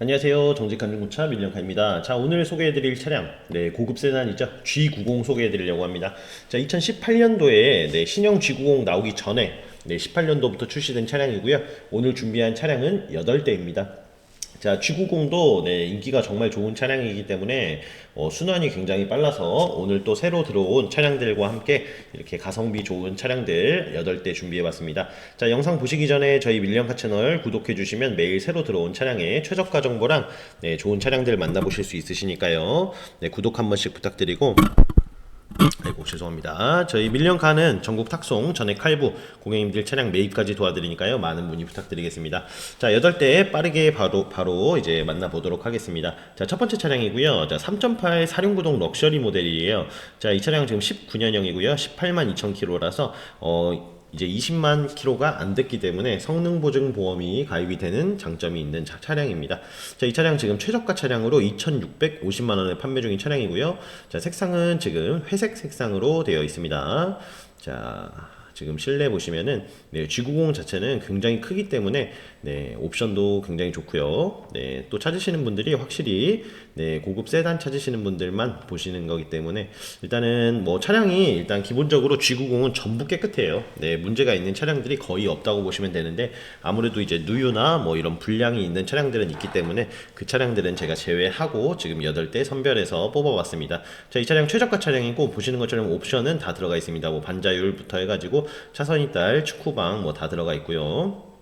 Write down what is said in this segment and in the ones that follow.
안녕하세요. 정직한 중고차 밀령카입니다. 자, 오늘 소개해드릴 차량, 네, 고급 세단이죠. G90 소개해드리려고 합니다. 자, 2018년도에 네, 신형 G90 나오기 전에 네, 18년도부터 출시된 차량이고요. 오늘 준비한 차량은 8대입니다. 자, G90도 네, 인기가 정말 좋은 차량이기 때문에 어, 순환이 굉장히 빨라서 오늘 또 새로 들어온 차량들과 함께 이렇게 가성비 좋은 차량들 8대 준비해봤습니다. 자, 영상 보시기 전에 저희 밀리언카 채널 구독해주시면 매일 새로 들어온 차량의 최저가 정보랑 네, 좋은 차량들 만나보실 수 있으시니까요. 네, 구독 한 번씩 부탁드리고 아이고 죄송합니다. 저희 밀리언카는 전국 탁송 전액 할부 고객님들 차량 매입까지 도와드리니까요. 많은 문의 부탁드리겠습니다. 자, 8대 빠르게 바로 바로 이제 만나보도록 하겠습니다. 자, 첫 번째 차량이고요. 자, 3.8 사륜구동 럭셔리 모델이에요. 자, 이 차량 지금 19년형이고요. 18만 2천 킬로라서 어 이제 20만 킬로가 안 됐기 때문에 성능 보증 보험이 가입이 되는 장점이 있는 차, 차량입니다. 자, 이 차량 지금 최저가 차량으로 2,650만 원에 판매 중인 차량이고요. 자, 색상은 지금 회색 색상으로 되어 있습니다. 자, 지금 실내 보시면은 네, G90 자체는 굉장히 크기 때문에 네, 옵션도 굉장히 좋고요. 네, 또 찾으시는 분들이 확실히 네, 고급 세단 찾으시는 분들만 보시는 거기 때문에 일단은 뭐 차량이 일단 기본적으로 G90은 전부 깨끗해요. 네, 문제가 있는 차량들이 거의 없다고 보시면 되는데 아무래도 이제 누유나 뭐 이런 불량이 있는 차량들은 있기 때문에 그 차량들은 제가 제외하고 지금 8대 선별해서 뽑아봤습니다. 자, 이 차량 최저가 차량이고 보시는 것처럼 옵션은 다 들어가 있습니다. 뭐 반자율부터 해가지고 차선 이탈, 축구방 뭐 다 들어가 있고요.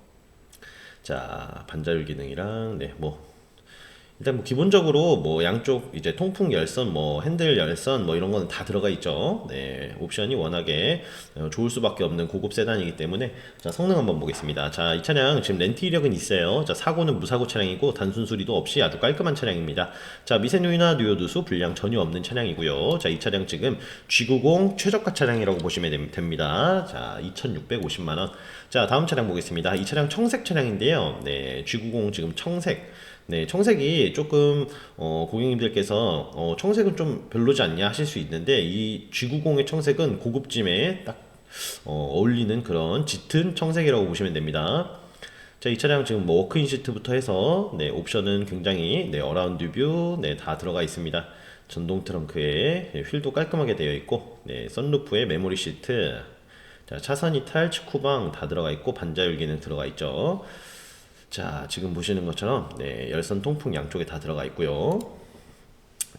자, 반자율 기능이랑 네, 뭐 일단 뭐 기본적으로 뭐 양쪽 이제 통풍 열선 뭐 핸들 열선 뭐 이런 거는 다 들어가 있죠. 네, 옵션이 워낙에 어, 좋을 수밖에 없는 고급 세단이기 때문에 자, 성능 한번 보겠습니다. 자, 이 차량 지금 렌트 이력은 있어요. 자, 사고는 무사고 차량이고 단순 수리도 없이 아주 깔끔한 차량입니다. 자, 미세누이나 누수 불량 전혀 없는 차량이고요. 자, 이 차량 지금 G90 최저가 차량이라고 보시면 됩- 됩니다. 자, 2,650만 원. 자, 다음 차량 보겠습니다. 이 차량 청색 차량인데요. 네, G90 지금 청색 네, 청색이 조금 어, 고객님들께서 어, 청색은 좀 별로지 않냐 하실 수 있는데 이 G90의 청색은 고급짐에 딱 어, 어울리는 그런 짙은 청색이라고 보시면 됩니다. 자, 이 차량 지금 뭐 워크인 시트부터 해서 네, 옵션은 굉장히 네, 어라운드 뷰 네, 다 들어가 있습니다. 전동 트렁크에 네, 휠도 깔끔하게 되어 있고 네, 썬루프에 메모리 시트 자, 차선 이탈, 측후방 다 들어가 있고 반자율 기능 들어가 있죠. 자, 지금 보시는 것처럼 네, 열선 통풍 양쪽에 다 들어가 있고요.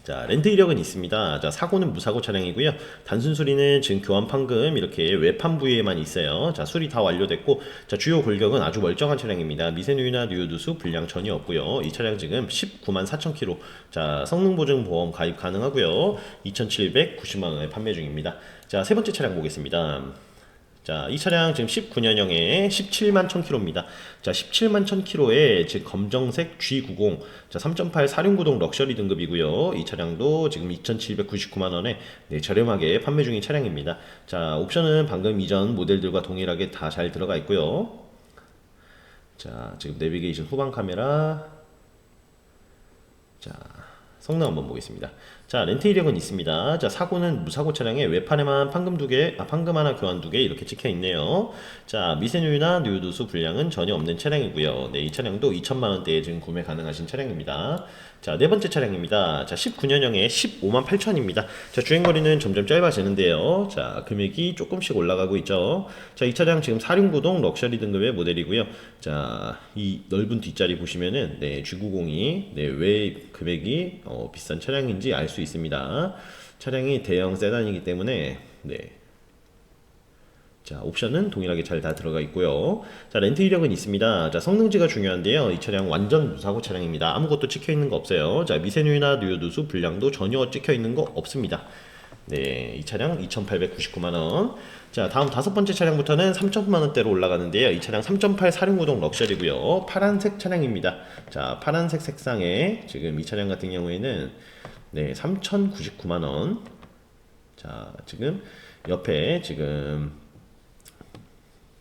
자, 렌트 이력은 있습니다. 자, 사고는 무사고 차량이고요. 단순 수리는 지금 교환 판금 이렇게 외판 부위에만 있어요. 자, 수리 다 완료됐고, 자, 주요 골격은 아주 멀쩡한 차량입니다. 미세누유나 누유두수 불량 전혀 없고요. 이 차량 지금 19만 4천 킬로. 자, 성능 보증 보험 가입 가능하고요. 2,790만 원에 판매 중입니다. 자, 세 번째 차량 보겠습니다. 자, 이 차량 지금 19년형에 17만 1000km입니다. 자, 17만 1000km에 지금 검정색 G90, 자, 3.8 사륜구동 럭셔리 등급이고요. 이 차량도 지금 2,799만 원에 네, 저렴하게 판매 중인 차량입니다. 자, 옵션은 방금 이전 모델들과 동일하게 다 잘 들어가 있고요. 자, 지금 내비게이션 후방 카메라. 자, 성능 한번 보겠습니다. 자, 렌트 이력은 있습니다. 자, 사고는 무사고 차량에 외판에만 판금 두 개, 아, 판금 하나, 교환 두 개 이렇게 찍혀 있네요. 자, 미세누유나 누유두수 불량은 전혀 없는 차량이고요. 네, 이 차량도 2천만 원대에 지금 구매 가능하신 차량입니다. 자, 네 번째 차량입니다. 자, 19년형에 15만 8천입니다. 자, 주행 거리는 점점 짧아지는데요. 자, 금액이 조금씩 올라가고 있죠. 자, 이 차량 지금 사륜구동 럭셔리 등급의 모델이고요. 자, 이 넓은 뒷자리 보시면은 네, G90이 네, 왜 금액이 어, 비싼 차량인지 알 수 있습니다. 차량이 대형 세단이기 때문에 네. 자, 옵션은 동일하게 잘 다 들어가 있고요. 자, 렌트 이력은 있습니다. 자, 성능지가 중요한데요. 이 차량 완전 무사고 차량입니다. 아무것도 찍혀 있는 거 없어요. 자, 미세누이나 누유누수 불량도 전혀 찍혀 있는 거 없습니다. 네, 이 차량 2,899만 원. 자, 다음 다섯 번째 차량부터는 3천만 원대로 올라가는데요. 이 차량 3.8 사륜구동 럭셔리고요. 파란색 차량입니다. 자, 파란색 색상의 지금 이 차량 같은 경우에는 네, 3,099만 원. 자, 지금 옆에 지금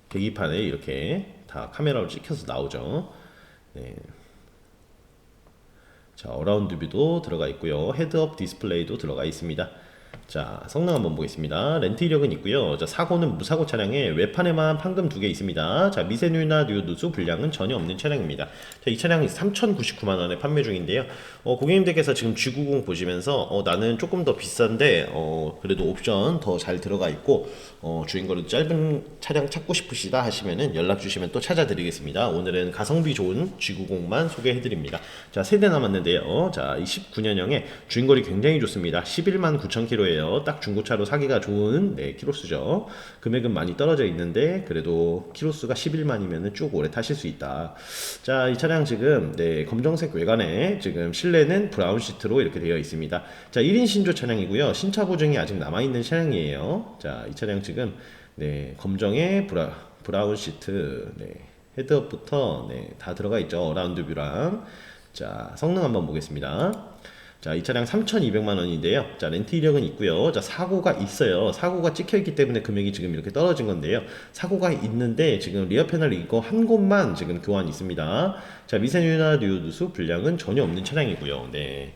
계기판에 이렇게 다 카메라로 찍혀서 나오죠. 네. 자, 어라운드 뷰도 들어가 있고요. 헤드업 디스플레이도 들어가 있습니다. 자, 성능 한번 보겠습니다. 렌트 이력은 있고요. 자, 사고는 무사고 차량에 외판에만 판금 두 개 있습니다. 자, 미세누유나 누수 불량은 전혀 없는 차량입니다. 자, 이 차량이 3,099만 원에 판매 중인데요. 어, 고객님들께서 지금 G90 보시면서 어, 나는 조금 더 비싼데 어, 그래도 옵션 더 잘 들어가 있고 어, 주행거리도 짧은 차량 찾고 싶으시다 하시면은 연락 주시면 또 찾아드리겠습니다. 오늘은 가성비 좋은 G90만 소개해드립니다. 자, 세대 남았는데요. 자, 이 19년형에 주행거리 굉장히 좋습니다. 11만 9천 킬로예요. 딱 중고차로 사기가 좋은 네, 키로수죠. 금액은 많이 떨어져 있는데 그래도 키로수가 11만이면 쭉 오래 타실 수 있다. 자, 이 차량 지금 네, 검정색 외관에 지금 실내는 브라운 시트로 이렇게 되어 있습니다. 자, 1인 신조 차량이고요. 신차 보증이 아직 남아 있는 차량이에요. 자, 이 차량 지금 네, 검정에 브라, 브라운 시트 네, 헤드업부터 네, 다 들어가 있죠. 어라운드 뷰랑 자, 성능 한번 보겠습니다. 자, 이 차량 3,200만 원인데요. 자, 렌트 이력은 있고요. 자, 사고가 있어요. 사고가 찍혀 있기 때문에 금액이 지금 이렇게 떨어진 건데요. 사고가 있는데 지금 리어 패널 이거 한 곳만 지금 교환 있습니다. 자, 미세누나 뉴누수 불량은 전혀 없는 차량이고요. 네.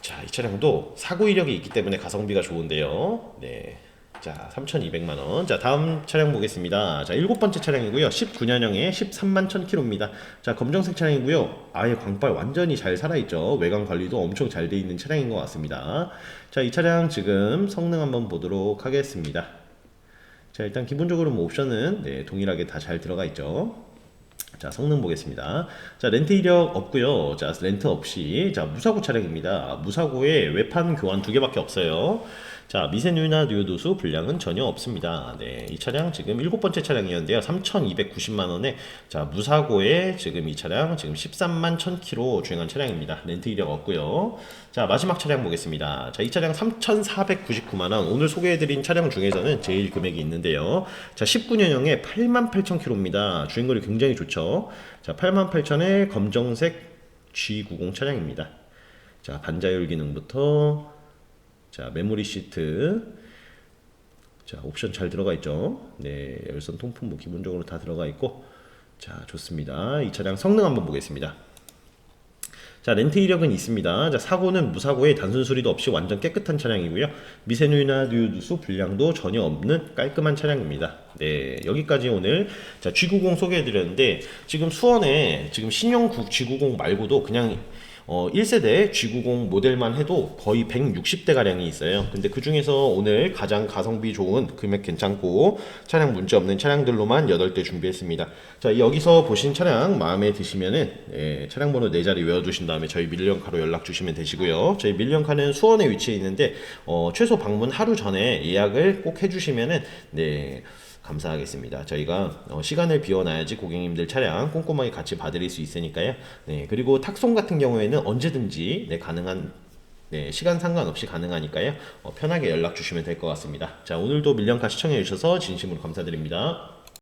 자, 이 차량도 사고 이력이 있기 때문에 가성비가 좋은데요. 네. 자, 3,200만 원. 자, 다음 차량 보겠습니다. 자, 일곱 번째 차량이고요. 19년형에 13만 1,000km입니다. 자, 검정색 차량이고요. 아예 광발 완전히 잘 살아있죠. 외관 관리도 엄청 잘 돼 있는 차량인 것 같습니다. 자, 이 차량 지금 성능 한번 보도록 하겠습니다. 자, 일단 기본적으로 뭐 옵션은 네, 동일하게 다 잘 들어가 있죠. 자, 성능 보겠습니다. 자, 렌트 이력 없고요. 자, 렌트 없이 자, 무사고 차량입니다. 무사고에 외판 교환 두 개밖에 없어요. 자, 미세누나 뉴도수 불량은 전혀 없습니다. 네, 이 차량 지금 일곱 번째 차량이었는데요. 3,290만 원에 자, 무사고에 지금 이 차량 지금 13만 1,000km 주행한 차량입니다. 렌트 이력 없고요. 자, 마지막 차량 보겠습니다. 자, 이 차량 3,499만 원. 오늘 소개해 드린 차량 중에서는 제일 금액이 있는데요. 자, 19년형에 8만 8,000km입니다. 주행거리 굉장히 좋죠. 자, 8만 8,000에 검정색 G90 차량입니다. 자, 반자율 기능부터 자, 메모리 시트. 자, 옵션 잘 들어가 있죠. 네, 열선 통풍 뭐 기본적으로 다 들어가 있고. 자, 좋습니다. 이 차량 성능 한번 보겠습니다. 자, 렌트 이력은 있습니다. 자, 사고는 무사고에 단순 수리도 없이 완전 깨끗한 차량이고요. 미세누이나 누수 불량도 전혀 없는 깔끔한 차량입니다. 네, 여기까지 오늘 자, G90 소개해 드렸는데 지금 수원에 지금 신형국 G90 말고도 그냥 어, 1세대 G90 모델만 해도 거의 160대 가량이 있어요. 근데 그 중에서 오늘 가장 가성비 좋은 금액 괜찮고 차량 문제 없는 차량들로만 8대 준비했습니다. 자, 여기서 보신 차량 마음에 드시면은 예, 차량 번호 4자리 외워 두신 다음에 저희 밀리언카로 연락 주시면 되시고요. 저희 밀리언카는 수원에 위치해 있는데 어, 최소 방문 하루 전에 예약을 꼭 해 주시면은 네. 감사하겠습니다. 저희가 어, 시간을 비워놔야지 고객님들 차량 꼼꼼하게 같이 봐드릴 수 있으니까요. 네, 그리고 탁송 같은 경우에는 언제든지 네, 가능한 네, 시간 상관없이 가능하니까요. 어, 편하게 연락 주시면 될 것 같습니다. 자, 오늘도 밀령카 시청해 주셔서 진심으로 감사드립니다.